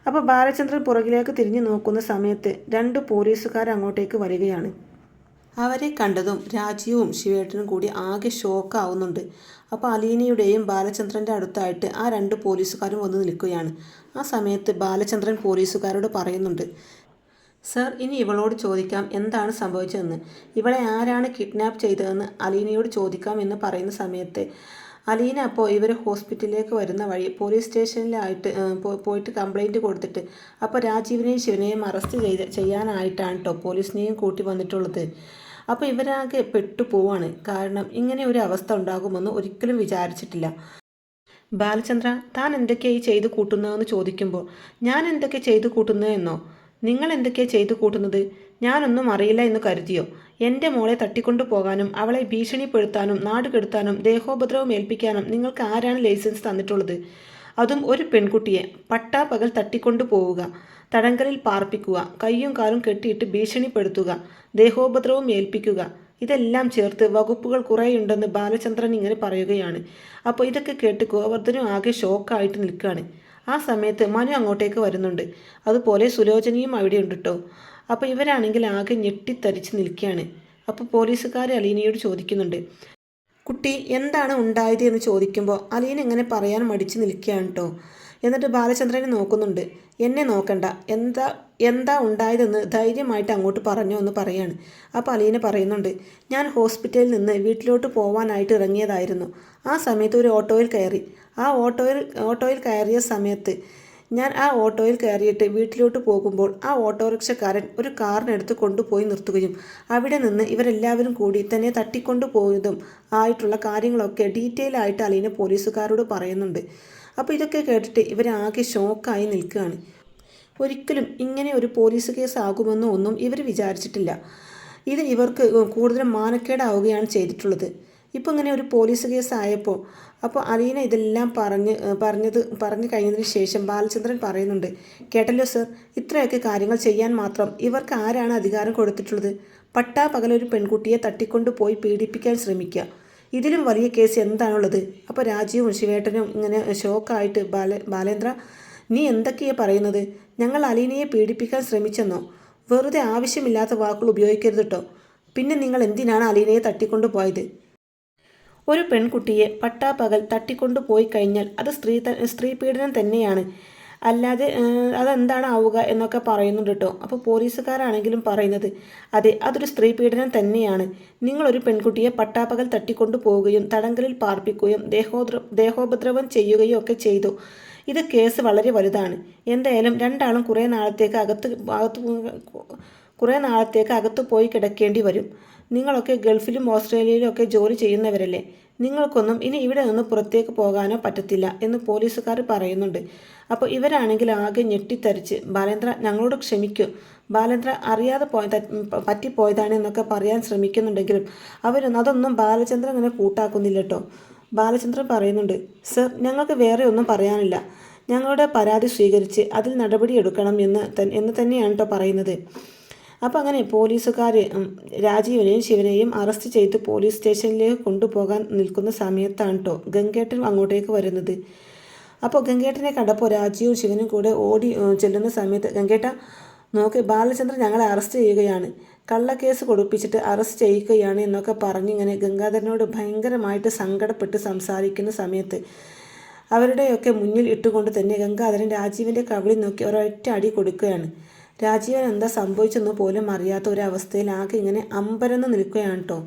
അപ്പോൾ ബാലചന്ദ്രൻ പുറകിലേക്ക് തിരിഞ്ഞു നോക്കുന്ന സമയത്ത് രണ്ട് പോലീസുകാർ അങ്ങോട്ടേക്ക് വരികയാണ്. അവരെ കണ്ടതും രാജീവും ശിവേട്ടനും കൂടി ആകെ ഷോക്കാവുന്നുണ്ട് അപ്പോൾ അലീനയുടെയും ബാലചന്ദ്രന്റെ അടുത്തായിട്ട് ആ രണ്ട് പോലീസുകാരും വന്ന് നിൽക്കുകയാണ്. ആ സമയത്ത് ബാലചന്ദ്രൻ പോലീസുകാരോട് പറയുന്നുണ്ട് സർ ഇനി ഇവളോട് ചോദിക്കാം എന്താണ് സംഭവിച്ചതെന്ന്. ഇവളെ ആരാണ് കിഡ്നാപ്പ് ചെയ്തതെന്ന് അലീനയോട് ചോദിക്കാം എന്ന് പറയുന്ന സമയത്ത് അലീന അപ്പോൾ ഇവർ ഹോസ്പിറ്റലിലേക്ക് വരുന്ന വഴി പോലീസ് സ്റ്റേഷനിലായിട്ട് പോയിട്ട് കംപ്ലൈന്റ് കൊടുത്തിട്ട് അപ്പോൾ രാജീവിനെയും ശിവനെയും അറസ്റ്റ് ചെയ്ത് ചെയ്യാനായിട്ടാണ് കേട്ടോ പോലീസിനെയും കൂട്ടി വന്നിട്ടുള്ളത്. അപ്പോൾ ഇവരാകെ പെട്ടു പോവാണ്. കാരണം ഇങ്ങനെ ഒരു അവസ്ഥ ഉണ്ടാകുമെന്ന് ഒരിക്കലും വിചാരിച്ചിട്ടില്ല. ബാലചന്ദ്ര താൻ എന്തൊക്കെയായി ചെയ്തു കൂട്ടുന്നതെന്ന് ചോദിക്കുമ്പോൾ ഞാൻ എന്തൊക്കെ ചെയ്തു കൂട്ടുന്നതെന്നോ? നിങ്ങൾ എന്തൊക്കെയാണ് ചെയ്തു കൂട്ടുന്നത്? ഞാനൊന്നും അറിയില്ല എന്ന് കരുതിയോ? എന്റെ മോളെ തട്ടിക്കൊണ്ടു പോകാനും അവളെ ഭീഷണിപ്പെടുത്താനും നാട് കെടുത്താനും ദേഹോപദ്രവം ഏൽപ്പിക്കാനും നിങ്ങൾക്ക് ആരാണ് ലൈസൻസ് തന്നിട്ടുള്ളത്? അതും ഒരു പെൺകുട്ടിയെ പട്ടാ പകൽ തട്ടിക്കൊണ്ടു പോവുക തടങ്കലിൽ പാർപ്പിക്കുക കയ്യും കാലും കെട്ടിയിട്ട് ഭീഷണിപ്പെടുത്തുക ദേഹോപദ്രവം ഏൽപ്പിക്കുക ഇതെല്ലാം ചേർത്ത് വകുപ്പുകൾ കുറേയുണ്ടെന്ന് ബാലചന്ദ്രൻ ഇങ്ങനെ പറയുകയാണ്. അപ്പോൾ ഇതൊക്കെ കേട്ട് ഗോവർദ്ധനും ആകെ ഷോക്കായിട്ട് നിൽക്കുകയാണ്. ആ സമയത്ത് മനു അങ്ങോട്ടേക്ക് വരുന്നുണ്ട്. അതുപോലെ സുലോചനയും അവിടെയുണ്ട് കേട്ടോ അപ്പോൾ ഇവരാണെങ്കിൽ ആകെ ഞെട്ടിത്തരിച്ച് നിൽക്കുകയാണ്. അപ്പോൾ പോലീസുകാർ അലീനയോട് ചോദിക്കുന്നുണ്ട്. കുട്ടി എന്താണ് ഉണ്ടായത് എന്ന് ചോദിക്കുമ്പോൾ അലീന എങ്ങനെ പറയാൻ മടിച്ച് നിൽക്കുകയാണ് കേട്ടോ എന്നിട്ട് ബാലചന്ദ്രനെ നോക്കുന്നുണ്ട്. എന്നെ നോക്കണ്ട. എന്താ എന്താ ഉണ്ടായതെന്ന് ധൈര്യമായിട്ട് അങ്ങോട്ട് പറഞ്ഞു എന്ന് പറയാണ്. അപ്പോൾ അലീന പറയുന്നുണ്ട്. ഞാൻ ഹോസ്പിറ്റലിൽ നിന്ന് വീട്ടിലോട്ട് പോവാനായിട്ട് ഇറങ്ങിയതായിരുന്നു. ആ സമയത്ത് ഒരു ഓട്ടോയിൽ കയറി. ആ ഓട്ടോയിൽ ഓട്ടോയിൽ കയറിയ സമയത്ത് ഞാൻ ആ ഓട്ടോയിൽ കയറിയിട്ട് വീട്ടിലോട്ട് പോകുമ്പോൾ ആ ഓട്ടോറിക്ഷക്കാരൻ ഒരു കാറിനെടുത്ത് കൊണ്ടുപോയി നിർത്തുകയും അവിടെ നിന്ന് ഇവരെല്ലാവരും കൂടി തന്നെ തട്ടിക്കൊണ്ടു പോയതും ആയിട്ടുള്ള കാര്യങ്ങളൊക്കെ ഡീറ്റെയിൽ ആയിട്ട് അലീന പോലീസുകാരോട് പറയുന്നുണ്ട്. അപ്പോൾ ഇതൊക്കെ കേട്ടിട്ട് ഇവരാകെ ഷോക്കായി നിൽക്കുകയാണ്. ഒരിക്കലും ഇങ്ങനെ ഒരു പോലീസ് കേസ് ആകുമെന്നോ ഒന്നും ഇവർ വിചാരിച്ചിട്ടില്ല. ഇത് ഇവർക്ക് കൂടുതലും മാനക്കേടാവുകയാണ് ചെയ്തിട്ടുള്ളത്. ഇപ്പോൾ ഇങ്ങനെ ഒരു പോലീസ് കേസ് ആയപ്പോൾ അപ്പോൾ അലീന ഇതെല്ലാം പറഞ്ഞ് പറഞ്ഞത് പറഞ്ഞു കഴിഞ്ഞതിന് ശേഷം ബാലചന്ദ്രൻ പറയുന്നുണ്ട് കേട്ടല്ലോ സർ ഇത്രയൊക്കെ കാര്യങ്ങൾ ചെയ്യാൻ മാത്രം ഇവർക്ക് ആരാണ് അധികാരം കൊടുത്തിട്ടുള്ളത്? പട്ടാ പകലൊരു പെൺകുട്ടിയെ തട്ടിക്കൊണ്ട് പോയി പീഡിപ്പിക്കാൻ ശ്രമിക്കുക ഇതിലും വലിയ കേസ് എന്താണുള്ളത്? അപ്പോൾ രാജീവും ശിവേട്ടനും ഇങ്ങനെ ഷോക്കായിട്ട് ബാല ബാലേന്ദ്ര നീ എന്തൊക്കെയാ പറയുന്നത്? ഞങ്ങൾ അലീനയെ പീഡിപ്പിക്കാൻ ശ്രമിച്ചെന്നോ? വെറുതെ ആവശ്യമില്ലാത്ത വാക്കുകൾ ഉപയോഗിക്കരുത് കേട്ടോ പിന്നെ നിങ്ങൾ എന്തിനാണ് അലീനയെ തട്ടിക്കൊണ്ടു പോയത്? ഒരു പെൺകുട്ടിയെ പട്ടാപ്പകൽ തട്ടിക്കൊണ്ടു പോയി കഴിഞ്ഞാൽ അത് സ്ത്രീ സ്ത്രീ പീഡനം തന്നെയാണ്. അല്ലാതെ അതെന്താണ് ആവുക എന്നൊക്കെ പറയുന്നുണ്ട് കേട്ടോ അപ്പോൾ പോലീസുകാരാണെങ്കിലും പറയുന്നത് അതെ അതൊരു സ്ത്രീ പീഡനം തന്നെയാണ്. നിങ്ങളൊരു പെൺകുട്ടിയെ പട്ടാപ്പകൽ തട്ടിക്കൊണ്ടു പോവുകയും തടങ്കലിൽ പാർപ്പിക്കുകയും ദേഹോദ്ര ദേഹോപദ്രവം ചെയ്യുകയും ഒക്കെ ചെയ്തു. ഇത് കേസ് വളരെ വലുതാണ്. എന്തായാലും രണ്ടാളും കുറേ നാളത്തേക്ക് അകത്ത് അകത്ത് കുറേ നാളത്തേക്ക് അകത്ത് പോയി കിടക്കേണ്ടി വരും. നിങ്ങളൊക്കെ ഗൾഫിലും ഓസ്ട്രേലിയയിലും ഒക്കെ ജോലി ചെയ്യുന്നവരല്ലേ? നിങ്ങൾക്കൊന്നും ഇനി ഇവിടെ നിന്ന് പുറത്തേക്ക് പോകാനോ പറ്റത്തില്ല എന്ന് പോലീസുകാർ പറയുന്നുണ്ട്. അപ്പോൾ ഇവരാണെങ്കിൽ ആകെ ഞെട്ടിത്തരിച്ച് ബാലേന്ദ്ര ഞങ്ങളോട് ക്ഷമിക്കൂ. ബാലേന്ദ്ര അറിയാതെ പോയ പറ്റിപ്പോയതാണ് എന്നൊക്കെ പറയാൻ ശ്രമിക്കുന്നുണ്ടെങ്കിലും അവരൊന്നും അതൊന്നും ബാലചന്ദ്രൻ അങ്ങനെ കൂട്ടാക്കുന്നില്ല കേട്ടോ. ബാലചന്ദ്രൻ പറയുന്നുണ്ട് സർ ഞങ്ങൾക്ക് വേറെ ഒന്നും പറയാനില്ല. ഞങ്ങളുടെ പരാതി സ്വീകരിച്ച് അതിൽ നടപടിയെടുക്കണം എന്ന് എന്ന് തന്നെയാണ് കേട്ടോ പറയുന്നത്. അപ്പോൾ അങ്ങനെ പോലീസുകാർ രാജീവനെയും ശിവനെയും അറസ്റ്റ് ചെയ്ത് പോലീസ് സ്റ്റേഷനിലേക്ക് കൊണ്ടുപോകാൻ നിൽക്കുന്ന സമയത്താണ് കേട്ടോ ഗംഗേട്ടൻ അങ്ങോട്ടേക്ക് വരുന്നത്. അപ്പോൾ ഗംഗേട്ടനെ കണ്ടപ്പോൾ രാജീവും ശിവനും കൂടെ ഓടി ചെല്ലുന്ന സമയത്ത് ഗംഗേട്ട നോക്ക് ബാലചന്ദ്രൻ ഞങ്ങളെ അറസ്റ്റ് ചെയ്യുകയാണ്. കള്ളക്കേസ് കൊടുപ്പിച്ചിട്ട് അറസ്റ്റ് ചെയ്യുകയാണ് എന്നൊക്കെ പറഞ്ഞിങ്ങനെ ഗംഗാധരനോട് ഭയങ്കരമായിട്ട് സങ്കടപ്പെട്ട് സംസാരിക്കുന്ന സമയത്ത് അവരുടെയൊക്കെ മുന്നിൽ ഇട്ടുകൊണ്ട് തന്നെ ഗംഗാധരൻ രാജീവിന്റെ കവിളിൽ നോക്കി ഒരൊറ്റ അടി കൊടുക്കുകയാണ്. രാജീവൻ എന്താ സംഭവിച്ചെന്ന് പോലും അറിയാത്ത ഒരവസ്ഥയിൽ ആകെ ഇങ്ങനെ അമ്പരന്ന് നിൽക്കുകയാണ് കേട്ടോ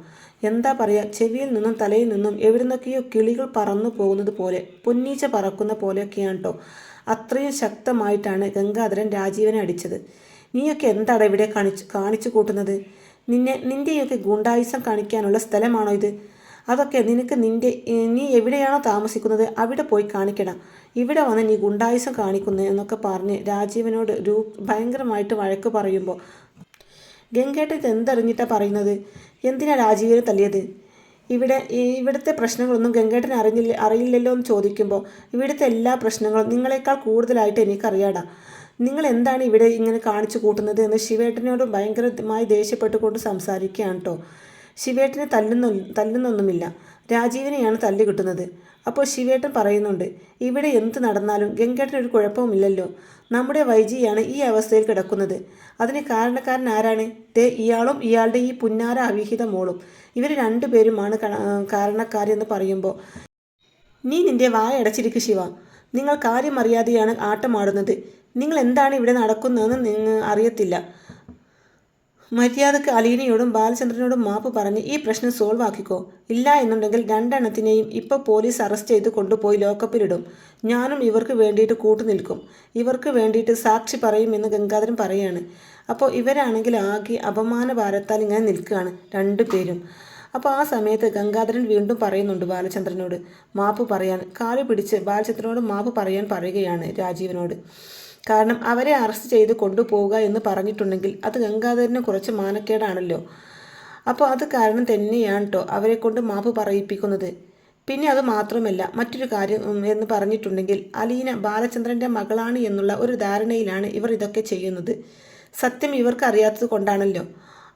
എന്താ പറയുക ചെവിയിൽ നിന്നും തലയിൽ നിന്നും എവിടുന്നൊക്കെയോ കിളികൾ പറന്നു പോകുന്നത് പോലെ പൊന്നീച്ച പറക്കുന്ന പോലെയൊക്കെയാണ് കേട്ടോ അത്രയും ശക്തമായിട്ടാണ് ഗംഗാധരൻ രാജീവനെ അടിച്ചത്. നീയൊക്കെ എന്താണ് ഇവിടെ കാണിച്ചു കാണിച്ചു കൂട്ടുന്നത്? നിന്നെ നിന്റെയൊക്കെ ഗുണ്ടായുസം കാണിക്കാനുള്ള സ്ഥലമാണോ ഇത്? അതൊക്കെ നിനക്ക് നിന്റെ നീ എവിടെയാണോ താമസിക്കുന്നത് അവിടെ പോയി കാണിക്കണം. ഇവിടെ വന്ന് നീ ഗുണ്ടായുസം കാണിക്കുന്നു എന്നൊക്കെ പറഞ്ഞ് രാജീവനോട് രൂ ഭയങ്കരമായിട്ട് വഴക്ക് പറയുമ്പോൾ ഗംഗേട്ടൻ ഇത് എന്തറിഞ്ഞിട്ടാണ് പറയുന്നത്? എന്തിനാ രാജീവിനെ തല്ലിയത്? ഇവിടെ ഇവിടുത്തെ പ്രശ്നങ്ങളൊന്നും ഗംഗേട്ടൻ അറിഞ്ഞില്ല അറിയില്ലല്ലോ എന്ന് ചോദിക്കുമ്പോൾ ഇവിടുത്തെ എല്ലാ പ്രശ്നങ്ങളും നിങ്ങളെക്കാൾ കൂടുതലായിട്ട് എനിക്കറിയാടാ. നിങ്ങൾ എന്താണ് ഇവിടെ ഇങ്ങനെ കാണിച്ചു കൂട്ടുന്നത് എന്ന് ശിവേട്ടനോട് ഭയങ്കരമായി ദേഷ്യപ്പെട്ടുകൊണ്ട് സംസാരിക്കുകയാണ് കേട്ടോ ശിവേട്ടനെ തല്ലുന്ന തല്ലുന്നൊന്നുമില്ല. രാജീവിനെയാണ് തല്ല് കിട്ടുന്നത്. അപ്പോൾ ശിവേട്ടൻ പറയുന്നുണ്ട് ഇവിടെ എന്ത് നടന്നാലും ഗംഗേട്ടൻ ഒരു കുഴപ്പവുമില്ലല്ലോ. നമ്മുടെ വൈജിയാണ് ഈ അവസ്ഥയിൽ കിടക്കുന്നത്. അതിന് കാരണക്കാരൻ ആരാണ്? ദേ ഇയാളും ഇയാളുടെ ഈ പുന്നാര അവിഹിത മോളും. ഇവർ രണ്ടുപേരുമാണ് കാരണക്കാരെന്ന് പറയുമ്പോൾ. നീ നിന്റെ വായ അടച്ചിരിക്കു ശിവ. നിങ്ങൾ കാര്യം അറിയാതെയാണ് ആട്ടമാടുന്നത്. നിങ്ങൾ എന്താണ് ഇവിടെ നടക്കുന്നതെന്ന് നിങ്ങൾ അറിയത്തില്ല. മര്യാദയ്ക്ക് അലീനയോടും ബാലചന്ദ്രനോടും മാപ്പ് പറഞ്ഞ് ഈ പ്രശ്നം സോൾവ് ആക്കിക്കോ. ഇല്ല എന്നുണ്ടെങ്കിൽ രണ്ടെണ്ണത്തിനെയും ഇപ്പോൾ പോലീസ് അറസ്റ്റ് ചെയ്ത് കൊണ്ടുപോയി ലോക്കപ്പിലിടും. ഞാനും ഇവർക്ക് വേണ്ടിയിട്ട് കൂട്ടുനിൽക്കും ഇവർക്ക് വേണ്ടിയിട്ട് സാക്ഷി പറയും എന്ന് ഗംഗാധരൻ പറയാണ്. അപ്പോൾ ഇവരാണെങ്കിൽ ആകെ അപമാന ഭാരത്താൽ ഇങ്ങനെ നിൽക്കുകയാണ് രണ്ടുപേരും അപ്പോൾ ആ സമയത്ത് ഗംഗാധരൻ വീണ്ടും പറയുന്നുണ്ട് ബാലചന്ദ്രനോട്. മാപ്പ് പറയാൻ കാൽ പിടിച്ച് ബാലചന്ദ്രനോട് മാപ്പ് പറയാൻ പറയുകയാണ് രാജീവനോട്. കാരണം അവരെ അറസ്റ്റ് ചെയ്ത് കൊണ്ടുപോവുക എന്ന് പറഞ്ഞിട്ടുണ്ടെങ്കിൽ അത് ഗംഗാധരന് കുറച്ച് മാനക്കേടാണല്ലോ. അപ്പോൾ അത് കാരണം തന്നെയാണ് കേട്ടോ അവരെ കൊണ്ട് മാപ്പ് പറയിപ്പിക്കുന്നത്. പിന്നെ അത് മാത്രമല്ല മറ്റൊരു കാര്യം എന്ന് പറഞ്ഞിട്ടുണ്ടെങ്കിൽ അലീന ബാലചന്ദ്രന്റെ മകളാണ് എന്നുള്ള ഒരു ധാരണയിലാണ് ഇവർ ഇതൊക്കെ ചെയ്യുന്നത്. സത്യം ഇവർക്ക് അറിയാത്തത് കൊണ്ടാണല്ലോ.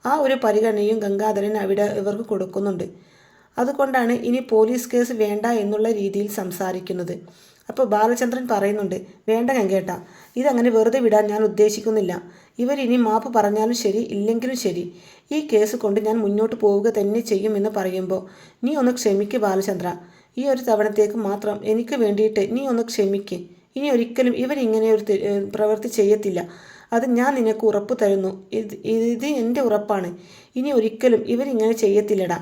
ആ ഒരു പരിഗണനയും ഗംഗാധരൻ അവിടെ ഇവർക്ക് കൊടുക്കുന്നുണ്ട്. അതുകൊണ്ടാണ് ഇനി പോലീസ് കേസ് വേണ്ട എന്നുള്ള രീതിയിൽ സംസാരിക്കുന്നത്. അപ്പോൾ ബാലചന്ദ്രൻ പറയുന്നുണ്ട് വേണ്ട കങ്കേട്ട ഇതങ്ങനെ വെറുതെ വിടാൻ ഞാൻ ഉദ്ദേശിക്കുന്നില്ല. ഇവരിനി മാപ്പ് പറഞ്ഞാലും ശരി ഇല്ലെങ്കിലും ശരി. ഈ കേസ് കൊണ്ട് ഞാൻ മുന്നോട്ട് പോവുക തന്നെ ചെയ്യുമെന്ന് പറയുമ്പോൾ നീ ഒന്ന് ക്ഷമിക്ക് ബാലചന്ദ്ര. ഈ ഒരു തവണത്തേക്ക് മാത്രം എനിക്ക് വേണ്ടിയിട്ട് നീ ഒന്ന് ക്ഷമിക്ക്. ഇനി ഒരിക്കലും ഇവരിങ്ങനെ ഒരു പ്രവൃത്തി ചെയ്യത്തില്ല. അത് ഞാൻ നിനക്ക് ഉറപ്പ് തരുന്നു. ഇത് ഇത് എന്റെ ഉറപ്പാണ്. ഇനി ഒരിക്കലും ഇവരിങ്ങനെ ചെയ്യത്തില്ലടാ.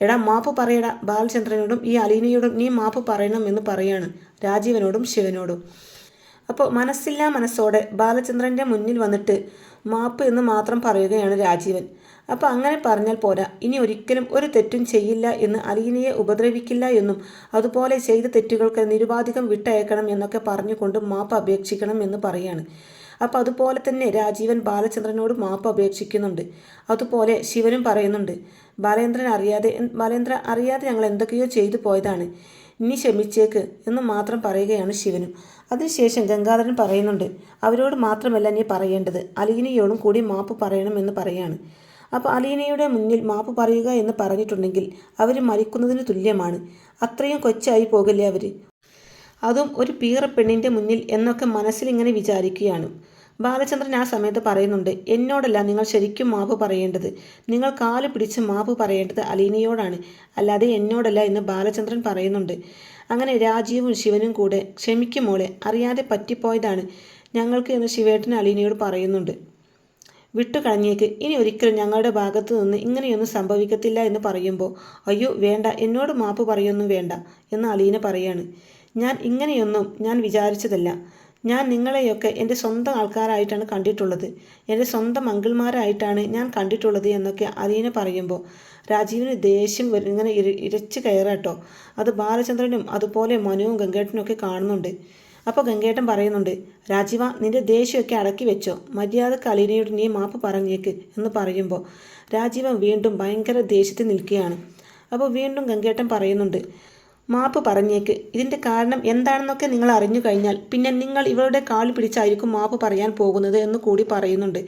എടാ മാപ്പ് പറയടാ. ബാലചന്ദ്രനോടും ഈ അലീനയോടും നീ മാപ്പ് പറയണം എന്ന് പറയാണ്. രാജീവനോടും ശിവനോടും. അപ്പോൾ മനസ്സില്ലാ മനസ്സോടെ ബാലചന്ദ്രന്റെ മുന്നിൽ വന്നിട്ട് മാപ്പ് എന്ന് മാത്രം പറയുകയാണ് രാജീവൻ. അപ്പോൾ അങ്ങനെ പറഞ്ഞാൽ പോരാ. ഇനി ഒരിക്കലും ഒരു തെറ്റും ചെയ്യില്ല എന്ന് അലീനയെ ഉപദ്രവിക്കില്ല എന്നും അതുപോലെ ചെയ്ത തെറ്റുകൾക്ക് നിരുപാധികം വിട്ടയക്കണം എന്നൊക്കെ പറഞ്ഞുകൊണ്ട് മാപ്പ് അപേക്ഷിക്കണം എന്ന് പറയാണ്. അപ്പോൾ അതുപോലെ തന്നെ രാജീവൻ ബാലചന്ദ്രനോട് മാപ്പ് അപേക്ഷിക്കുന്നുണ്ട്. അതുപോലെ ശിവനും പറയുന്നുണ്ട് ബാലേന്ദ്രൻ അറിയാതെ ബാലേന്ദ്ര അറിയാതെ ഞങ്ങൾ എന്തൊക്കെയോ ചെയ്തു പോയതാണ്. ഇനി ക്ഷമിച്ചേക്ക് എന്ന് മാത്രം പറയുകയാണ് ശിവനും. അതിനുശേഷം ഗംഗാധരൻ പറയുന്നുണ്ട് അവരോട് മാത്രമല്ല നീ പറയേണ്ടത്. അലീനയോടും കൂടി മാപ്പ് പറയണമെന്ന് പറയാണ്. അപ്പോൾ അലീനയുടെ മുന്നിൽ മാപ്പ് പറയുക എന്ന് പറഞ്ഞിട്ടുണ്ടെങ്കിൽ അവർ മരിക്കുന്നതിന് തുല്യമാണ്. അത്രയും കൊച്ചായി പോകില്ലേ അവർ അതും ഒരു പീറ പെണ്ണിന്റെ മുന്നിൽ എന്നൊക്കെ മനസ്സിലിങ്ങനെ വിചാരിക്കുകയാണ്. ബാലചന്ദ്രൻ ആ സമയത്ത് പറയുന്നുണ്ട് എന്നോടല്ല നിങ്ങൾ ശരിക്കും മാപ്പ് പറയേണ്ടത്. നിങ്ങൾ കാൽ പിടിച്ച് മാപ്പ് പറയേണ്ടത് അലീനയോടാണ്. അല്ലാതെ എന്നോടല്ല എന്ന് ബാലചന്ദ്രൻ പറയുന്നുണ്ട്. അങ്ങനെ രാജീവും ശിവനും കൂടെ ക്ഷമിക്കും മോളെ അറിയാതെ പറ്റിപ്പോയതാണ് ഞങ്ങൾക്ക് എന്ന് ശിവേട്ടൻ അലീനയോട് പറയുന്നുണ്ട്. വിട്ടുകളഞ്ഞേക്ക്. ഇനി ഒരിക്കലും ഞങ്ങളുടെ ഭാഗത്തു നിന്ന് ഇങ്ങനെയൊന്നും സംഭവിക്കത്തില്ല എന്ന് പറയുമ്പോൾ അയ്യോ വേണ്ട എന്നോട് മാപ്പ് പറയൊന്നും വേണ്ട എന്ന് അലീന പറയാണ്. ഞാൻ ഇങ്ങനെയൊന്നും ഞാൻ വിചാരിച്ചതല്ല. ഞാൻ നിങ്ങളെയൊക്കെ എന്റെ സ്വന്തം ആൾക്കാരായിട്ടാണ് കണ്ടിട്ടുള്ളത്. എന്റെ സ്വന്തം അങ്കിൾമാരായിട്ടാണ് ഞാൻ കണ്ടിട്ടുള്ളത് എന്നൊക്കെ അലീന പറയുമ്പോൾ രാജീവിന് ദേഷ്യം ഇങ്ങനെ ഇര ഇരച്ച് കയറാട്ടോ. അത് ബാലചന്ദ്രനും അതുപോലെ മനുവും ഗംഗേട്ടനും ഒക്കെ കാണുന്നുണ്ട്. അപ്പോൾ ഗംഗേട്ടൻ പറയുന്നുണ്ട് രാജീവ നിന്റെ ദേഷ്യമൊക്കെ അടക്കി വെച്ചോ. മര്യാദയ്ക്ക് അലീനയോട് നീ മാപ്പ് പറഞ്ഞേക്ക് എന്ന് പറയുമ്പോൾ രാജീവൻ വീണ്ടും ഭയങ്കര ദേഷ്യത്തിൽ നിൽക്കുകയാണ്. അപ്പോൾ വീണ്ടും ഗംഗേട്ടൻ പറയുന്നുണ്ട് മാപ്പ് പറഞ്ഞേക്ക്. ഇതിന്റെ കാരണം എന്താണെന്നൊക്കെ നിങ്ങൾ അറിഞ്ഞു കഴിഞ്ഞാൽ പിന്നെ നിങ്ങൾ ഇവരുടെ കാൽ പിടിച്ചായിരിക്കും മാപ്പ് പറയാൻ പോകുന്നത് എന്ന് കൂടി പറയുന്നുണ്ട്.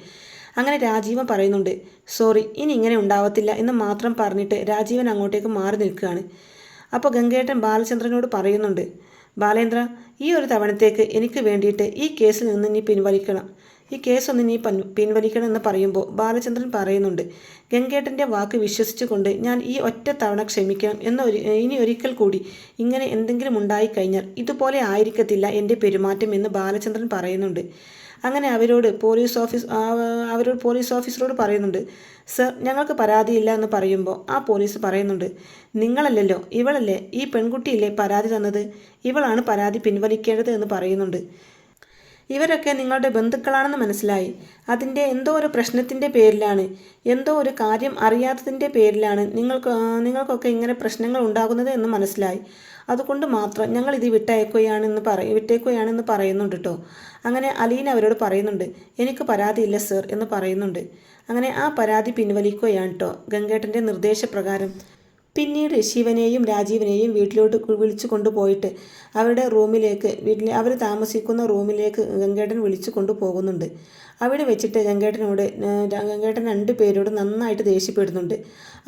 അങ്ങനെ രാജീവൻ പറയുന്നുണ്ട് സോറി ഇനി ഇങ്ങനെ ഉണ്ടാവത്തില്ല എന്ന് മാത്രം പറഞ്ഞിട്ട് രാജീവൻ അങ്ങോട്ടേക്ക് മാറി നിൽക്കുകയാണ്. അപ്പോൾ ഗംഗേട്ടൻ ബാലചന്ദ്രനോട് പറയുന്നുണ്ട് ബാലേന്ദ്ര ഈ ഒരു തവണത്തേക്ക് എനിക്ക് വേണ്ടിയിട്ട് ഈ കേസിൽ നിന്ന് നീ പിൻവലിക്കണം. ഈ കേസൊന്ന് നീ പൻ പിൻവലിക്കണം എന്ന് പറയുമ്പോൾ ബാലചന്ദ്രൻ പറയുന്നുണ്ട് ഗംഗേട്ടന്റെ വാക്ക് വിശ്വസിച്ചുകൊണ്ട് ഞാൻ ഈ ഒറ്റ തവണ ക്ഷമിക്കണം എന്നൊരു ഇനി ഒരിക്കൽ കൂടി ഇങ്ങനെ എന്തെങ്കിലും ഉണ്ടായിക്കഴിഞ്ഞാൽ ഇതുപോലെ ആയിരിക്കത്തില്ല എന്റെ പെരുമാറ്റം എന്ന് ബാലചന്ദ്രൻ പറയുന്നുണ്ട്. അങ്ങനെ അവരോട് പോലീസ് ഓഫീസ് അവരോട് പോലീസ് ഓഫീസറോട് പറയുന്നുണ്ട് സർ ഞങ്ങൾക്ക് പരാതിയില്ല എന്ന് പറയുമ്പോൾ ആ പോലീസ് പറയുന്നുണ്ട് നിങ്ങളല്ലല്ലോ ഇവളല്ലേ ഈ പെൺകുട്ടിയില്ലേ പരാതി തന്നത്? ഇവളാണ് പരാതി പിൻവലിക്കേണ്ടത് എന്ന് പറയുന്നുണ്ട്. ഇവരൊക്കെ നിങ്ങളുടെ ബന്ധുക്കളാണെന്ന് മനസ്സിലായി. അതിന്റെ എന്തോ ഒരു പ്രശ്നത്തിന്റെ പേരിലാണ്. എന്തോ ഒരു കാര്യം അറിയാത്തതിന്റെ പേരിലാണ് നിങ്ങൾക്ക് നിങ്ങൾക്കൊക്കെ ഇങ്ങനെ പ്രശ്നങ്ങൾ ഉണ്ടാകുന്നത് എന്ന് മനസ്സിലായി. അതുകൊണ്ട് മാത്രം ഞങ്ങൾ ഇത് വിട്ടയക്കുകയാണെന്ന് പറ വിട്ടേക്കുകയാണെന്ന് പറയുന്നുണ്ട് കേട്ടോ അങ്ങനെ അലീൻ അവരോട് പറയുന്നുണ്ട് എനിക്ക് പരാതിയില്ല സർ എന്ന് പറയുന്നുണ്ട്. അങ്ങനെ ആ പരാതി പിൻവലിക്കുകയാണ് കേട്ടോ ഗംഗേട്ടന്റെ നിർദ്ദേശപ്രകാരം. പിന്നീട് ശിവനെയും രാജീവനെയും വീട്ടിലോട്ട് വിളിച്ചു കൊണ്ടുപോയിട്ട് അവരുടെ റൂമിലേക്ക് വീട്ടിൽ അവർ താമസിക്കുന്ന റൂമിലേക്ക് ഗംഗേട്ടൻ വിളിച്ചു കൊണ്ടുപോകുന്നുണ്ട്. അവിടെ വെച്ചിട്ട് ഗംഗേട്ടനോട് ഗംഗേട്ടൻ രണ്ട് പേരോട് നന്നായിട്ട് ദേഷ്യപ്പെടുന്നുണ്ട്.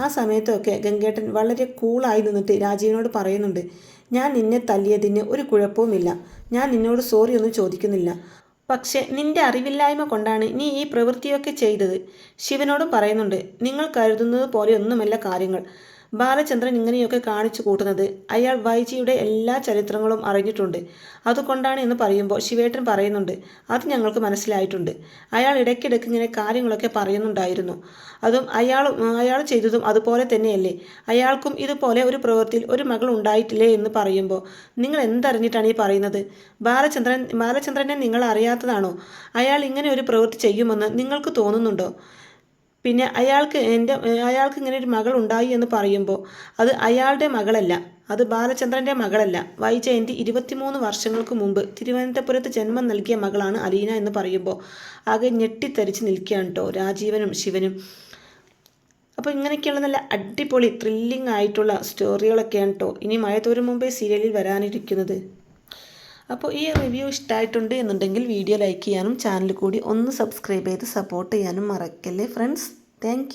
ആ സമയത്തൊക്കെ ഗംഗേട്ടൻ വളരെ കൂളായി നിന്നിട്ട് രാജീവനോട് പറയുന്നുണ്ട് ഞാൻ നിന്നെ തല്ലിയതിന് ഒരു കുഴപ്പവുമില്ല. ഞാൻ നിന്നോട് സോറി ഒന്നും ചോദിക്കുന്നില്ല. പക്ഷേ നിന്റെ അറിവില്ലായ്മ കൊണ്ടാണ് നീ ഈ പ്രവൃത്തിയൊക്കെ ചെയ്തത്. ശിവനോടും പറയുന്നുണ്ട് നിങ്ങൾ കരുതുന്നത് പോലെ ഒന്നുമല്ല കാര്യങ്ങൾ. ബാലചന്ദ്രൻ ഇങ്ങനെയൊക്കെ കാണിച്ചു കൂട്ടുന്നത്. അയാൾ വൈജിയുടെ എല്ലാ ചരിത്രങ്ങളും അറിഞ്ഞിട്ടുണ്ട്. അതുകൊണ്ടാണ് എന്ന് പറയുമ്പോൾ ശിവേട്ടൻ പറയുന്നുണ്ട്. അത് ഞങ്ങൾക്ക് മനസ്സിലായിട്ടുണ്ട്. അയാൾ ഇടയ്ക്കിടയ്ക്ക് ഇങ്ങനെ കാര്യങ്ങളൊക്കെ പറയുന്നുണ്ടായിരുന്നു. അതും അയാൾ അയാൾ ചെയ്തതും അതുപോലെ തന്നെയല്ലേ? അയാൾക്കും ഇതുപോലെ ഒരു പ്രവൃത്തിയിൽ ഒരു മകൾ ഉണ്ടായിട്ടില്ലേ എന്ന് പറയുമ്പോൾ നിങ്ങൾ എന്തറിഞ്ഞിട്ടാണ് ഈ പറയുന്നത്? ബാലചന്ദ്രൻ ബാലചന്ദ്രനെ നിങ്ങൾ അറിയാത്തതാണോ? അയാൾ ഇങ്ങനെ ഒരു പ്രവൃത്തി ചെയ്യുമെന്ന് നിങ്ങൾക്ക് തോന്നുന്നുണ്ടോ? പിന്നെ അയാൾക്ക് എന്റെ അയാൾക്ക് ഇങ്ങനെ ഒരു മകൾ ഉണ്ടായി എന്ന് പറയുമ്പോൾ അത് അയാളുടെ മകളല്ല അത് ബാലചന്ദ്രന്റെ മകളല്ല. വൈജയന്തി ഇരുപത്തിമൂന്ന് വർഷങ്ങൾക്ക് മുമ്പ് തിരുവനന്തപുരത്ത് ജന്മം നൽകിയ മകളാണ് അലീന എന്ന് പറയുമ്പോൾ ആകെ ഞെട്ടിത്തരിച്ച് നിൽക്കുകയാണ് കേട്ടോ രാജീവനും ശിവനും. അപ്പോൾ ഇങ്ങനെയൊക്കെയുള്ള നല്ല അടിപൊളി ത്രില്ലിംഗ് ആയിട്ടുള്ള സ്റ്റോറികളൊക്കെയാണ് കേട്ടോ. ഇനി മഴ തോരും മുമ്പേ സീരിയലിൽ വരാനിരിക്കുന്നത്. അപ്പോൾ ഈ റിവ്യൂ ഇഷ്ടമായിട്ടുണ്ട് എന്നുണ്ടെങ്കിൽ വീഡിയോ ലൈക്ക് ചെയ്യാനും ചാനൽ കൂടി ഒന്ന് സബ്സ്ക്രൈബ് ചെയ്ത് സപ്പോർട്ട് ചെയ്യാനും മറക്കല്ലേ ഫ്രണ്ട്സ് താങ്ക്